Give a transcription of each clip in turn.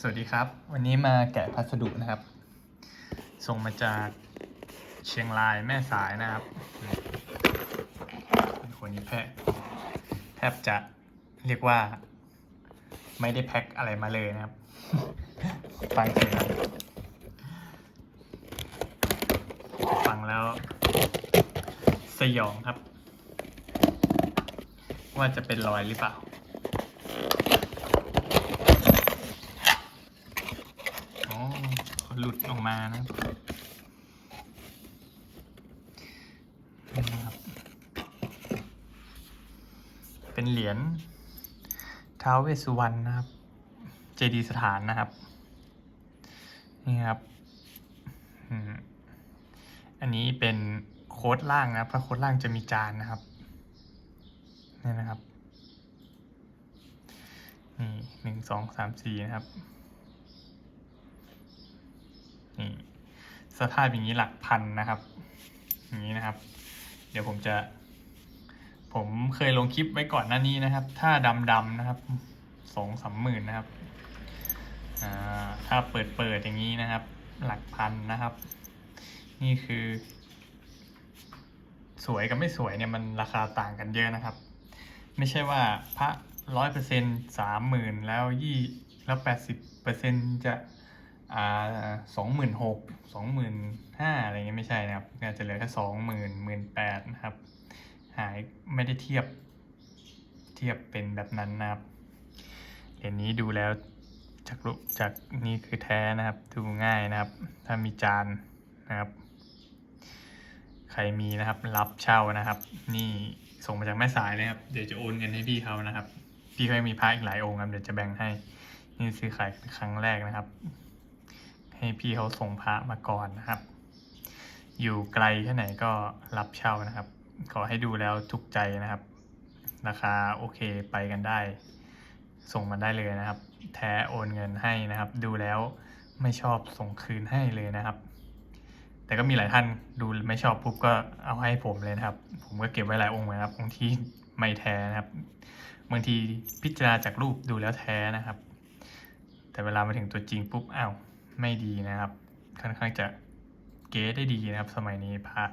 สวัสดีครับ วันนี้มาแกะพัสดุนะครับ ส่งมาจากเชียงรายแม่สายนะครับคนนี้แพะแทบจะเรียกว่า ไม่ได้แพ็คอะไรมาเลยนะครับฟังเสียงฟังแล้ว สยองครับ ว่าจะเป็นรอยหรือเปล่า อ๋อ หลุดออกมานะครับนะครับ เป็นเหรียญท้าวเวสสุวรรณนะครับ เจดีย์สถานนะครับ นี่ครับ อันนี้เป็นโค้ดล่างนะครับถ้าโค้ดล่างจะมีจานนะครับ นี่นะครับ นี่หนึ่งสองสามสี่นะครับ นี่ สภาพอย่างนี้หลักพันนะครับ อย่างนี้นะครับ เดี๋ยวผมจะ ผมเคยลงคลิปไว้ก่อนหน้านี้นะครับ ถ้าดำๆนะครับสองสามหมื่นนะครับถ้าเปิดเปิดอย่างนี้นะครับ หลักพันนะครับ นี่คือ สวยกับไม่สวยเนี่ยมันราคาต่างกันเยอะนะครับ ไม่ใช่ว่าพระร้อยเปอร์เซ็นสามหมื่นแล้วยี่แล้วแปดสิบเปอร์เซ็นจะ อ่าสองหมื่นหกสองหมื่นห้าอะไรเงี้ยไม่ใช่นะครับอาจจะเหลือแค่สองหมื่นหมื่นแปดนะครับ หายไม่ได้เทียบเทียบเป็นแบบนั้นนะครับเหรียญนี้ดูแล้วจากรูปจากนี่คือแท้นะครับ ดูง่ายนะครับ ถ้ามีจานนะครับ ใครมีนะครับรับเช่านะครับ นี่ส่งมาจากแม่สายเลยครับ เดี๋ยวจะโอนเงินให้พี่เขานะครับ พี่เขายังมีพระอีกหลายองค์ครับ เดี๋ยวจะแบ่งให้ นี่ซื้อขายครั้งแรกนะครับ ให้พี่เขาส่งพระมาก่อนนะครับ อยู่ไกลแค่ไหนก็รับเช่านะครับ ขอให้ดูแล้วถูกใจนะครับ ราคาโอเคไปกันได้ ส่งมาได้เลยนะครับ แท้โอนเงินให้นะครับ ดูแล้วไม่ชอบส่งคืนให้เลยนะครับ แต่ก็มีหลายท่านดูไม่ชอบปุ๊บก็เอาให้ผมเลยนะครับ ผมก็เก็บไว้หลายองค์นะครับองค์ที่ไม่แท้นะครับบางทีพิจารณาจากรูปดูแล้วแท้นะครับ แต่เวลามาถึงตัวจริงปุ๊บอ้าว ไม่ดีนะครับ ค่อนข้างจะเก๋ได้ดีนะครับ สมัยนี้พระ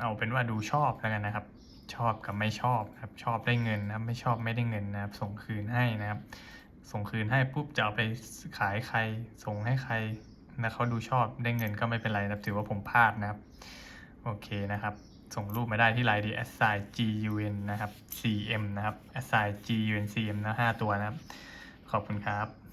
เอาเป็นว่าดูชอบแล้วกันนะครับ ชอบกับไม่ชอบนะครับ ชอบได้เงินนะครับ ไม่ชอบไม่ได้เงินนะครับ ส่งคืนให้นะครับ ส่งคืนให้ปุ๊บจะเอาไปขายใคร ส่งให้ใครแล้วเขาดูชอบได้เงินก็ไม่เป็นไรนะครับ ถือว่าผมพลาดนะครับ โอเคนะครับ ส่งรูปมาได้ที่ไลน์ดี assign gun นะครับ cm นะครับ assign gun cm นะห้าตัวนะครับ ขอบคุณครับ